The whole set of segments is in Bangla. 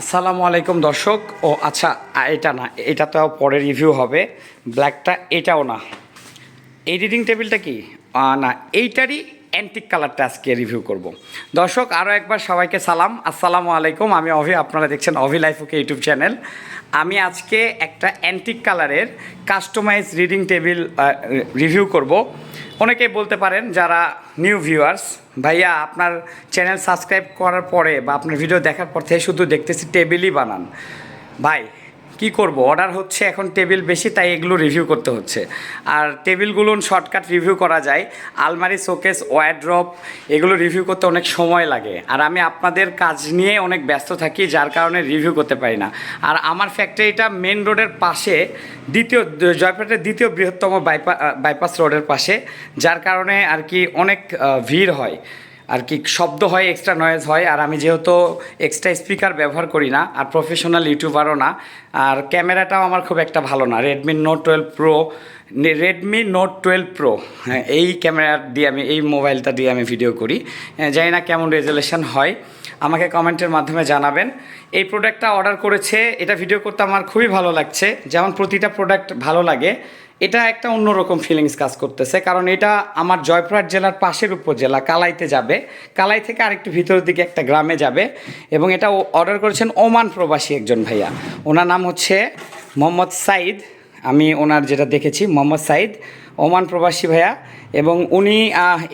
আসসালামু আলাইকুম দর্শক। ও আচ্ছা এটা না, এটা তো পরে রিভিউ হবে। ব্ল্যাকটা এটাও না। এডিটিং টেবিলটা কি? না, এইটারই অ্যান্টিক কালারটা আজকে রিভিউ করব। দর্শক আরও একবার সবাইকে সালাম। আসসালামু আলাইকুম। আমি অভি, আপনারা দেখছেন Abhi life okay YouTube channel আমি আজকে একটা অ্যান্টিক কালারের কাস্টমাইজ রিডিং টেবিল রিভিউ করব। অনেকে বলতে পারেন যারা নিউ ভিউয়ার্স ভাইয়া, আপনার চ্যানেল সাবস্ক্রাইব করার পরে বা আপনার ভিডিও দেখার পর থেকে শুধু দেখতেছি টেবিলই বানান। ভাই কি করব? অর্ডার হচ্ছে, এখন টেবিল বেশি, তাই এগুলো রিভিউ করতে হচ্ছে। আর টেবিলগুলো শর্টকাট রিভিউ করা যায়। আলমারি শোকেস ওয়ারড্রপ এগুলো রিভিউ করতে অনেক সময় লাগে। আর আমি আপনাদের কাজ নিয়ে অনেক ব্যস্ত থাকি, যার কারণে রিভিউ করতে পারি না। আর আমার ফ্যাক্টরিটা মেন রোডের পাশে, দ্বিতীয় জয়পুরের দ্বিতীয় বৃহত্তম বাইপা বাইপাস রোডের পাশে, যার কারণে আর কি অনেক ভিড় হয়। আর কি শব্দ হয় এক্সট্রা নয়েজ হয়, আর আমি যেহেতু এক্সট্রা স্পিকার ব্যবহার করি না, আর প্রফেশনাল ইউটিউবারও না, আর ক্যামেরাটাও আমার খুব একটা ভালো না Redmi Note twelve Pro Redmi Note twelve Pro এই ক্যামেরা দিয়ে আমি, এই মোবাইলটা দিয়ে আমি ভিডিও করি জানি না কেমন রেজুলেশন হয়, আমাকে কমেন্টের মাধ্যমে জানাবেন। এই প্রোডাক্টটা অর্ডার করেছে, এটা ভিডিও করতে আমার খুবই ভালো লাগছে, যেমন প্রতিটা প্রোডাক্ট ভালো লাগে এটা একটা অন্যরকম ফিলিংস কাজ করতেছে, কারণ এটা আমার জয়পুরহাট জেলার পাশের উপজেলা, কালাইতে যাবে। কালাই থেকে আরেকটু ভিতরের দিকে একটা গ্রামে যাবে এবং এটা অর্ডার করেছেন ওমান প্রবাসী একজন ভাইয়া। ওনার নাম হচ্ছে মোহাম্মদ সাইদ। আমি ওনার যেটা দেখেছি, মোহাম্মদ সাইদ, ওমান প্রবাসী ভাইয়া, এবং উনি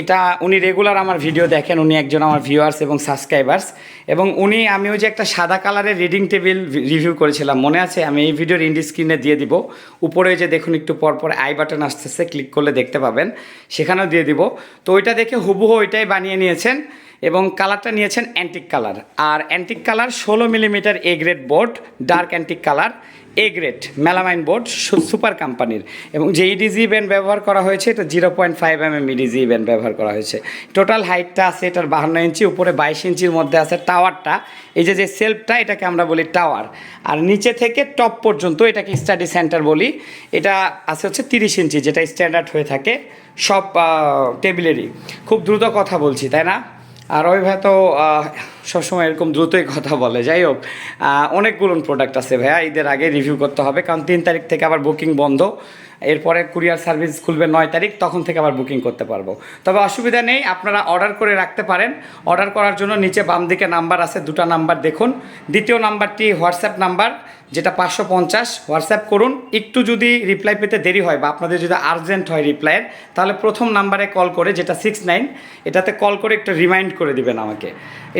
এটা, উনি রেগুলার আমার ভিডিও দেখেন, উনি একজন আমার ভিউয়ার্স এবং সাবস্ক্রাইবার্স এবং উনি, আমি ওই যে একটা সাদা কালারের রিডিং টেবিল রিভিউ করেছিলাম, মনে আছে? আমি এই ভিডিওর ইন্ডি স্ক্রিনে দিয়ে দিব, উপরে যে দেখুন একটু পর পর আই বাটন আসতেছে ক্লিক করলে দেখতে পাবেন, সেখানেও দিয়ে দিব। তো ওইটা দেখে হুবহু ওইটাই বানিয়ে নিয়েছেন, এবং কালারটা নিয়েছেন অ্যান্টিক কালার আর অ্যান্টিক কালার ষোলো millimetre A grade board dark antique colour A grade melamine board super কোম্পানির এবং যে ইডিজি ব্যান্ড ব্যবহার করা হয়েছে, এটা zero point five M M edge band ব্যবহার করা হয়েছে। টোটাল হাইটটা আছে, এটার বাহান্ন ইঞ্চি, উপরে বাইশ ইঞ্চির মধ্যে আছে টাওয়ারটা এই যে যে সেলফটা এটাকে আমরা বলি টাওয়ার আর নিচে থেকে টপ পর্যন্ত এটাকে স্টাডি সেন্টার বলি। এটা আছে হচ্ছে তিরিশ ইঞ্চি, যেটা স্ট্যান্ডার্ড হয়ে থাকে সব টেবিলেরই খুব দ্রুত কথা বলছি, তাই না? আর ওই ভাই তো সবসময় এরকম দ্রুতই কথা বলে। যাই হোক অনেকগুলো প্রোডাক্ট আছে ভাইয়া, ঈদের আগে রিভিউ করতে হবে। কারণ তিন তারিখ থেকে আবার বুকিং বন্ধ। এরপরে কুরিয়ার সার্ভিস খুলবে নয় তারিখ, তখন থেকে আবার বুকিং করতে পারব। তবে অসুবিধা নেই, আপনারা অর্ডার করে রাখতে পারেন। অর্ডার করার জন্য নিচে বাম দিকে নাম্বার আছে, দুটো নাম্বার দেখুন। দ্বিতীয় নাম্বারটি হোয়াটসঅ্যাপ নাম্বার যেটা পাঁচশো পঞ্চাশ হোয়াটসঅ্যাপ করুন। একটু যদি রিপ্লাই পেতে দেরি হয় বা আপনাদের যদি আর্জেন্ট হয় রিপ্লাইয়ের তাহলে প্রথম নাম্বারে কল করে, যেটা সিক্স নাইন এটাতে কল করে একটু রিমাইন্ড করে দিবেন আমাকে।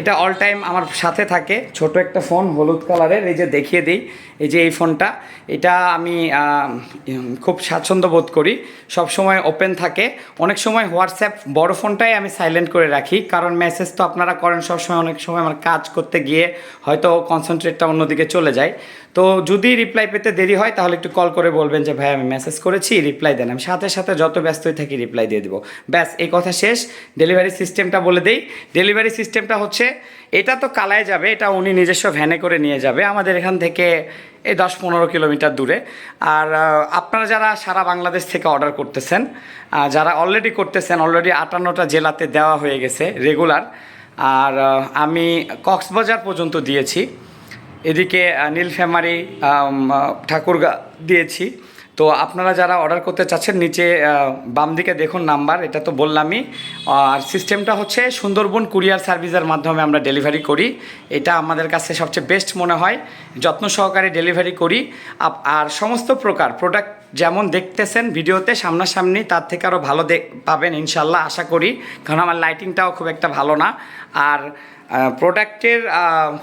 এটা অল টাইম আমার সাথে থাকে। ছোট একটা ফোন হলুদ কালারের এই যে দেখিয়ে দিই। এই যে এই ফোনটা এটা আমি খুব স্বাচ্ছন্দ্য বোধ করি। সব সময় ওপেন থাকে। অনেক সময় হোয়াটসঅ্যাপ বড় ফোনটাই আমি সাইলেন্ট করে রাখি। কারণ মেসেজ তো আপনারা করেন, সব সময় অনেক সময় আমার কাজ করতে গিয়ে হয়তো কনসেন্ট্রেটটা অন্যদিকে চলে যায়। তো যদি রিপ্লাই পেতে দেরি হয়, তাহলে একটু কল করে বলবেন যে, ভাই, আমি মেসেজ করেছি রিপ্লাই দেন। আমি সাথে সাথে যত ব্যস্তই থাকি রিপ্লাই দিয়ে দিব। ব্যাস, এই কথা শেষ। ডেলিভারি সিস্টেমটা বলে দেই। ডেলিভারি সিস্টেমটা হচ্ছে, এটা তো কালায় যাবে, এটা উনি নিজস্ব ভ্যানে করে নিয়ে যাবে। আমাদের এখান থেকে এই দশ পনেরো কিলোমিটার দূরে। আর আপনারা যারা সারা বাংলাদেশ থেকে অর্ডার করতেছেন যারা অলরেডি করতেছেন অলরেডি আটান্নটা জেলাতে দেওয়া হয়ে গেছে রেগুলার আর আমি কক্সবাজার পর্যন্ত দিয়েছি। এদিকে নীলফেমারি আম, ঠাকুরগা দিয়েছি। তো আপনারা যারা অর্ডার করতে চাচ্ছেন নিচে বাম দিকে দেখুন নাম্বার এটা তো বললামই। আর সিস্টেমটা হচ্ছে সুন্দরবন কুরিয়ার সার্ভিসের মাধ্যমে আমরা ডেলিভারি করি। এটা আমাদের কাছে সবচেয়ে বেস্ট মনে হয়। যত্ন সহকারে ডেলিভারি করি। আর সমস্ত প্রকার প্রোডাক্ট যেমন দেখতেছেন ভিডিওতে সামনাসামনি তার থেকে আরও ভালো পাবেন ইনশাল্লাহ আশা করি। কারণ আমার লাইটিংটাও খুব একটা ভালো না। আর প্রোডাক্টের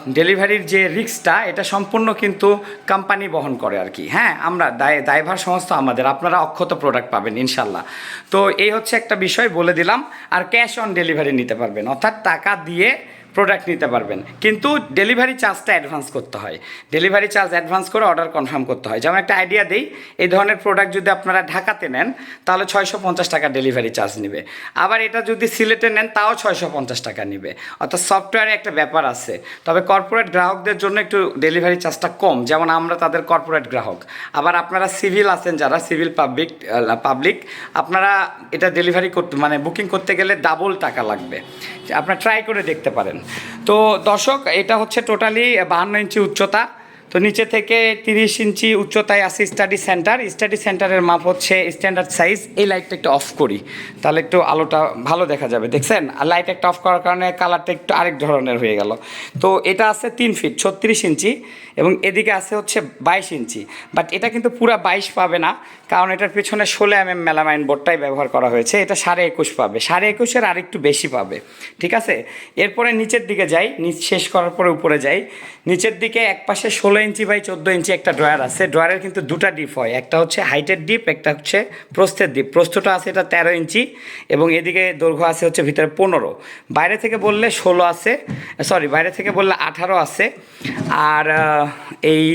ডেলিভারির যে রিক্সটা এটা সম্পূর্ণ কিন্তু কোম্পানি বহন করে আর কি। হ্যাঁ আমরা দায় দায়ভার সমস্ত আমাদের। আপনারা অক্ষত প্রোডাক্ট পাবেন, ইনশাল্লাহ। তো এই হচ্ছে একটা বিষয়, বলে দিলাম। আর ক্যাশ অন ডেলিভারি নিতে পারবেন। অর্থাৎ টাকা দিয়ে প্রোডাক্ট নিতে পারবেন। কিন্তু ডেলিভারি চার্জটা অ্যাডভান্স করতে হয়। ডেলিভারি চার্জ অ্যাডভান্স করে অর্ডার কনফার্ম করতে হয়। যেমন একটা আইডিয়া দিই, এই ধরনের প্রোডাক্ট যদি আপনারা ঢাকাতে নেন, তাহলে ছয়শো পঞ্চাশ টাকা ডেলিভারি চার্জ নেবে। আবার এটা যদি সিলেটে নেন, তাও ছয়শো পঞ্চাশ টাকা নেবে। অর্থাৎ সফটওয়্যারে একটা ব্যাপার আছে। তবে কর্পোরেট গ্রাহকদের জন্য একটু ডেলিভারি চার্জটা কম। যেমন আমরা তাদের কর্পোরেট গ্রাহক। আবার আপনারা সিভিল আছেন যারা সিভিল পাবলিক পাবলিক আপনারা এটা ডেলিভারি করতে মানে বুকিং করতে গেলে ডাবল টাকা লাগবে। আপনারা ট্রাই করে দেখতে পারেন। তো দর্শক এটা হচ্ছে টোটালি বাহান্ন ইঞ্চি উচ্চতা। তো নিচে থেকে তিরিশ ইঞ্চি উচ্চতায় আছে স্টাডি সেন্টার। স্টাডি সেন্টারের মাপ হচ্ছে স্ট্যান্ডার্ড সাইজ এই লাইটটা একটু অফ করি, তাহলে একটু আলোটা ভালো দেখা যাবে, দেখছেন? আর লাইট একটা অফ করার কারণে কালারটা একটু আরেক ধরনের হয়ে গেল। তো এটা আছে তিন ফিট ছত্রিশ ইঞ্চি এবং এদিকে আছে হচ্ছে বাইশ ইঞ্চি। বাট এটা কিন্তু পুরা বাইশ পাবে না, কারণ এটার পেছনে ষোলো এম এম মেলামাইন বোর্ডটাই ব্যবহার করা হয়েছে। এটা সাড়ে একুশ পাবে, সাড়ে একুশের আরেকটু বেশি পাবে, ঠিক আছে? এরপরে নিচের দিকে যাই শেষ করার পরে উপরে যাই। নিচের দিকে এক পাশে ষোলো ইঞ্চি বাই চোদ্দ ইঞ্চি একটা ড্রয়ার আছে। ড্রয়ারের কিন্তু দুটা ডিপ হয়। একটা হচ্ছে হাইটের ডিপ, একটা হচ্ছে প্রস্থের ডিপ। প্রস্থটা আছে এটা তেরো ইঞ্চি এবং এদিকে দৈর্ঘ্য আছে হচ্ছে ভিতরে পনেরো। বাইরে থেকে বললে ষোলো আছে সরি বাইরে থেকে বললে আঠারো আছে। আর এই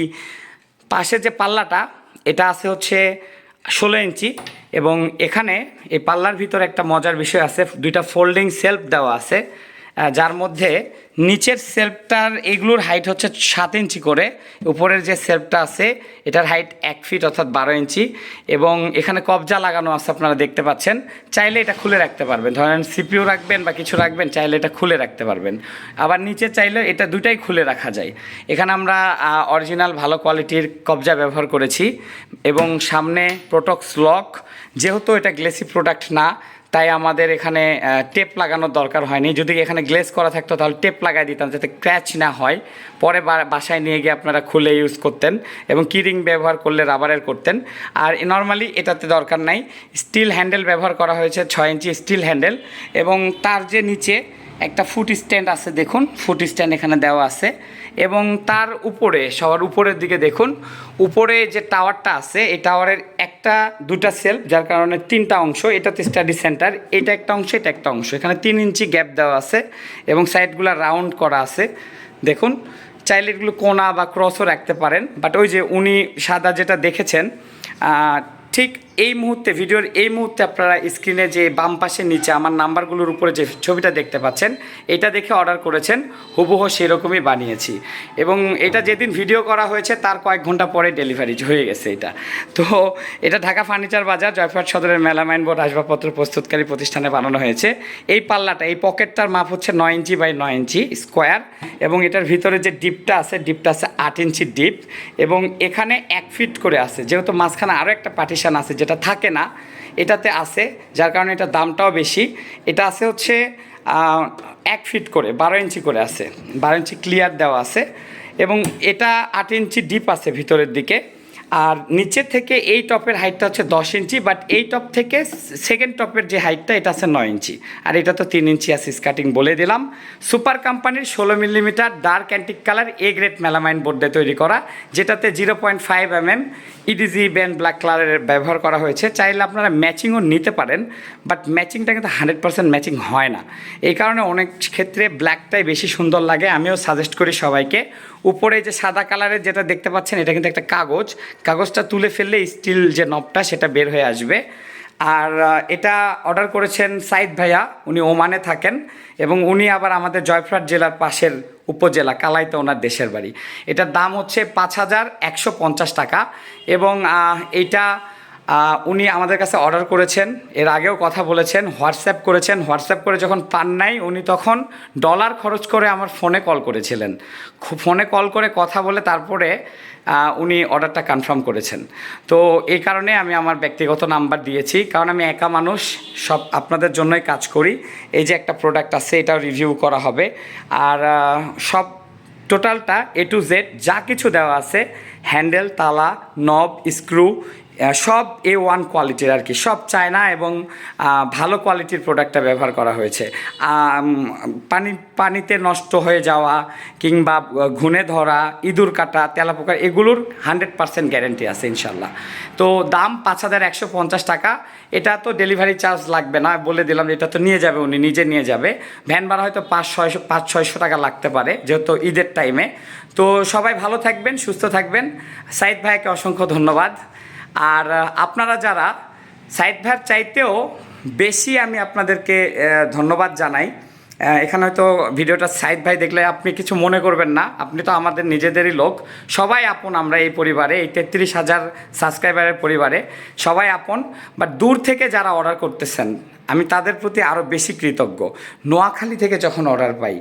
পাশের যে পাল্লাটা, এটা আছে হচ্ছে ষোলো ইঞ্চি এবং এখানে এই পাল্লার ভিতরে একটা মজার বিষয় আছে। দুইটা ফোল্ডিং সেলফ দেওয়া আছে। যার মধ্যে নিচের সেলফটার এগুলোর হাইট হচ্ছে সাত ইঞ্চি করে, উপরের যে সেলফটা আছে, এটার হাইট এক ফিট অর্থাৎ বারো ইঞ্চি এবং এখানে কবজা লাগানো আছে আপনারা দেখতে পাচ্ছেন। চাইলে এটা খুলে রাখতে পারবেন। ধরেন সিপিউ রাখবেন বা কিছু রাখবেন, চাইলে এটা খুলে রাখতে পারবেন। আবার নিচে চাইলে এটা দুটাই খুলে রাখা যায়। এখানে আমরা অরিজিনাল ভালো কোয়ালিটির কবজা ব্যবহার করেছি এবং সামনে প্রোটক্স লক যেহেতু এটা গ্লেসি প্রোডাক্ট না তাই আমাদের এখানে টেপ লাগানোর দরকার হয়নি। যদি এখানে গ্লেস করা থাকতো, তাহলে টেপ লাগাই দিতাম যাতে ক্র্যাচ না হয়। পরে বাসায় নিয়ে গিয়ে আপনারা খুলে ইউজ করতেন এবং কিরিং ব্যবহার করলে রাবারের করতেন। আর নর্মালি এটাতে দরকার নাই। স্টিল হ্যান্ডেল ব্যবহার করা হয়েছে, ছয় ইঞ্চি স্টিল হ্যান্ডেল এবং তার যে নিচে একটা ফুট স্ট্যান্ড আছে, দেখুন ফুট স্ট্যান্ড এখানে দেওয়া আছে। এবং তার উপরে, সবার উপরের দিকে দেখুন, উপরে যে টাওয়ারটা আছে, এই টাওয়ারের একটা, দুটা সেলফ যার কারণে তিনটা অংশ, এটাতে স্টাডি সেন্টার এটা একটা অংশ, এটা একটা অংশ। এখানে তিন ইঞ্চি গ্যাপ দেওয়া আছে এবং সাইডগুলো রাউন্ড করা আছে। দেখুন, চাইলে এগুলো কোনা বা ক্রসও রাখতে পারেন বাট ওই যে উনি সাদা যেটা দেখেছেন ঠিক এই মুহূর্তে, ভিডিওর এই মুহূর্তে আপনারা স্ক্রিনে যে বাম পাশের নিচে আমার নাম্বারগুলোর উপরে যে ছবিটা দেখতে পাচ্ছেন, এটা দেখে অর্ডার করেছেন, হুবহু সেরকমই বানিয়েছি। এবং এটা যেদিন ভিডিও করা হয়েছে, তার কয়েক ঘণ্টা পরে ডেলিভারি হয়ে গেছে এটা। তো এটা ঢাকা ফার্নিচার বাজার, জয়পুরহাট সদরের মেলামাইন বোর্ড আসবাবপত্র প্রস্তুতকারী প্রতিষ্ঠানে বানানো হয়েছে। এই পাল্লাটা, এই পকেটটার মাপ হচ্ছে নয় ইঞ্চি বাই নয় ইঞ্চি স্কোয়ার এবং এটার ভিতরে যে ডিপটা আছে ডিপটা আছে আট ইঞ্চি ডিপ এবং এখানে এক ফিট করে আছে। যেহেতু মাঝখানে আরও একটা পার্টিশন আছে, যেটা থাকে না, এটাতে আছে, যার কারণে এটা দামটাও বেশি। এটা আছে হচ্ছে এক ফিট করে, বারো ইঞ্চি করে আছে। বারো ইঞ্চি ক্লিয়ার দেওয়া আছে। এবং এটা আট ইঞ্চি ডিপ আছে ভিতরের দিকে। আর নিচের থেকে এই টপের হাইটটা হচ্ছে দশ ইঞ্চি বাট এই টপ থেকে সেকেন্ড টপের যে হাইটটা, এটা আছে নয় ইঞ্চি। আর এটা তো তিন ইঞ্চি আছে স্কার্টিং বলে দিলাম। সুপার কোম্পানির ষোলো millimetre dark antique colour A grade melamine বোর্ডে তৈরি করা, যেটাতে zero point five M M edge band black কালারের ব্যবহার করা হয়েছে। চাইলে আপনারা ম্যাচিংও নিতে পারেন বাট ম্যাচিংটা কিন্তু হান্ড্রেড পার্সেন্ট ম্যাচিং হয় না। এই কারণে অনেক ক্ষেত্রে ব্ল্যাকটাই বেশি সুন্দর লাগে। আমিও সাজেস্ট করি সবাইকে। উপরে যে সাদা কালারের যেটা দেখতে পাচ্ছেন, এটা কিন্তু একটা কাগজ। কাগজটা তুলে ফেললে স্টিল যে নবটা সেটা বের হয়ে আসবে। আর এটা অর্ডার করেছেন সাইদ ভাইয়া, উনি ওমানে থাকেন এবং উনি আবার আমাদের জয়পুরহাট জেলার পাশের উপজেলা, কালাইতে ওনার দেশের বাড়ি। এটার দাম হচ্ছে পাঁচ হাজার একশো পঞ্চাশ টাকা এবং এইটা উনি আমাদের কাছে অর্ডার করেছেন। এর আগেও কথা বলেছেন, হোয়াটসঅ্যাপ করেছেন। হোয়াটসঅ্যাপ করে যখন পান নাই, উনি তখন ডলার খরচ করে আমার ফোনে কল করেছিলেন। ফোনে কল করে কথা বলে তারপরে উনি অর্ডারটা কনফার্ম করেছেন। তো এই কারণে আমি আমার ব্যক্তিগত নাম্বার দিয়েছি, কারণ আমি একা মানুষ, সব আপনাদের জন্যই কাজ করি। এই যে একটা প্রোডাক্ট আছে, এটাও রিভিউ করা হবে। আর সব টোটালটা এ টু জেড যা কিছু দেওয়া আছে হ্যান্ডেল তালা নব স্ক্রু সব এ ওয়ান কোয়ালিটির আর কি। সব চায়না এবং ভালো কোয়ালিটির প্রোডাক্টটা ব্যবহার করা হয়েছে। পানি, পানিতে নষ্ট হয়ে যাওয়া কিংবা ঘুনে ধরা, ইঁদুর কাটা, তেলাপোকা, এগুলোর হান্ড্রেড পার্সেন্ট গ্যারেন্টি আছে ইনশাল্লাহ তো দাম পাঁচ হাজার একশো পঞ্চাশ টাকা। এটা তো ডেলিভারি চার্জ লাগবে না। বলে দিলাম এটা তো নিয়ে যাবে উনি, নিজে নিয়ে যাবে। ভ্যান ভাড়া হয়তো পাঁচ ছয়শো পাঁচ ছয়শো টাকা লাগতে পারে, যেহেতু ঈদের টাইমে তো সবাই ভালো থাকবেন, সুস্থ থাকবেন। সাইদ ভাইকে অসংখ্য ধন্যবাদ। আর আপনারা যারা সাইড ভাইয়ের চাইতেও বেশি আমি আপনাদেরকে ধন্যবাদ জানাই। এখানে হয়তো ভিডিওটা সাইদ ভাই দেখলে আপনি কিছু মনে করবেন না। আপনি তো আমাদের নিজেদেরই লোক। সবাই আপন আমরা এই পরিবারে, এই তেত্রিশ হাজার সাবস্ক্রাইবারের পরিবারে। সবাই আপন বাট দূর থেকে যারা অর্ডার করতেছেন, আমি তাদের প্রতি আরও বেশি কৃতজ্ঞ। নোয়াখালী থেকে যখন অর্ডার পাই,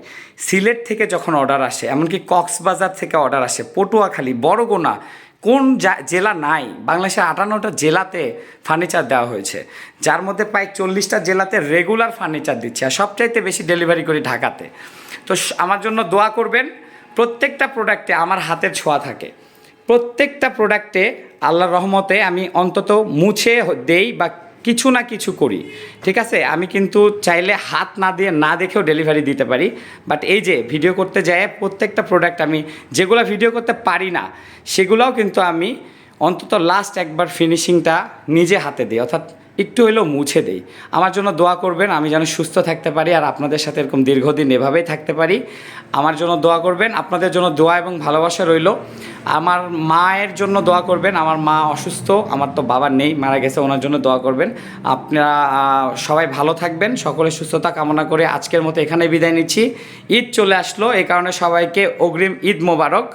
সিলেট থেকে যখন অর্ডার আসে, এমনকি কক্সবাজার থেকে অর্ডার আসে, পটুয়াখালী, বড়গোনা কোন জেলা নাই। বাংলাদেশের আটান্নটা জেলাতে ফার্নিচার দেওয়া হয়েছে। যার মধ্যে প্রায় চল্লিশটা জেলাতে রেগুলার ফার্নিচার দিচ্ছে আর সবচাইতে বেশি ডেলিভারি করি ঢাকাতে। তো আমার জন্য দোয়া করবেন, প্রত্যেকটা প্রোডাক্টে আমার হাতের ছোঁয়া থাকে। প্রত্যেকটা প্রোডাক্টে আল্লাহর রহমতে আমি অন্তত মুছে দেই বা কিছু না কিছু করি। ঠিক আছে? আমি কিন্তু চাইলে হাত না দিয়ে, না দেখেও ডেলিভারি দিতে পারি। বাট এই যে ভিডিও করতে যায় প্রত্যেকটা প্রোডাক্ট আমি যেগুলো ভিডিও করতে পারি না, সেগুলোও কিন্তু আমি অন্তত লাস্ট একবার ফিনিশিংটা নিজে হাতে দিই। অর্থাৎ একটু হলেও মুছে দেই। আমার জন্য দোয়া করবেন, আমি যেন সুস্থ থাকতে পারি আর আপনাদের সাথে এরকম দীর্ঘদিন এভাবেই থাকতে পারি। আমার জন্য দোয়া করবেন, আপনাদের জন্য দোয়া এবং ভালোবাসা রইল। আমার মায়ের জন্য দোয়া করবেন, আমার মা অসুস্থ, আমার তো বাবা নেই, মারা গেছে, ওনার জন্য দোয়া করবেন। আপনারা সবাই ভালো থাকবেন সকলের সুস্থতা কামনা করে আজকের মতো এখানে বিদায় নিচ্ছি। ঈদ চলে আসলো, এই কারণে সবাইকে অগ্রিম ঈদ মোবারক।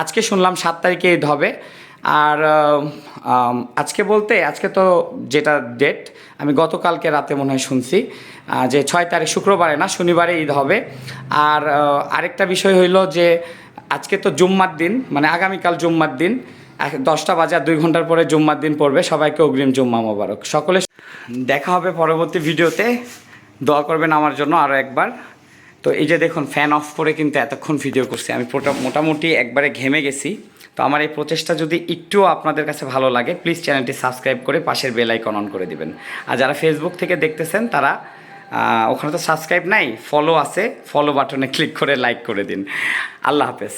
আজকে শুনলাম সাত তারিখে ঈদ হবে। আর আজকে বলতে, আজকে তো যেটা ডেট আমি গতকালকে রাতে মনে হয় শুনছি যে ছয় তারিখ শুক্রবারে না, শনিবারে ঈদ হবে। আর আরেকটা বিষয় হইল যে আজকে তো জুম্মার দিন মানে আগামীকাল জুম্মার দিন দশটা বাজার দুই ঘণ্টার পরে জুম্মার দিন পড়বে। সবাইকে অগ্রিম জুম্মা মোবারক। সকলে দেখা হবে পরবর্তী ভিডিওতে। দোয়া করবেন আমার জন্য আরও একবার। তো এই যে দেখুন ফ্যান অফ করে কিন্তু এতক্ষণ ভিডিও করছি। আমি মোটামুটি একবারে ঘেমে গেছি। তো আমার এই প্রচেষ্টা যদি একটুও আপনাদের কাছে ভালো লাগে প্লিজ চ্যানেলটি সাবস্ক্রাইব করে পাশের বেল আইকন অন করে দিবেন। আর যারা ফেসবুক থেকে দেখতেছেন, তারা ওখানে তো সাবস্ক্রাইব নাই ফলো আছে। ফলো বাটনে ক্লিক করে লাইক করে দিন। আল্লাহ হাফেজ।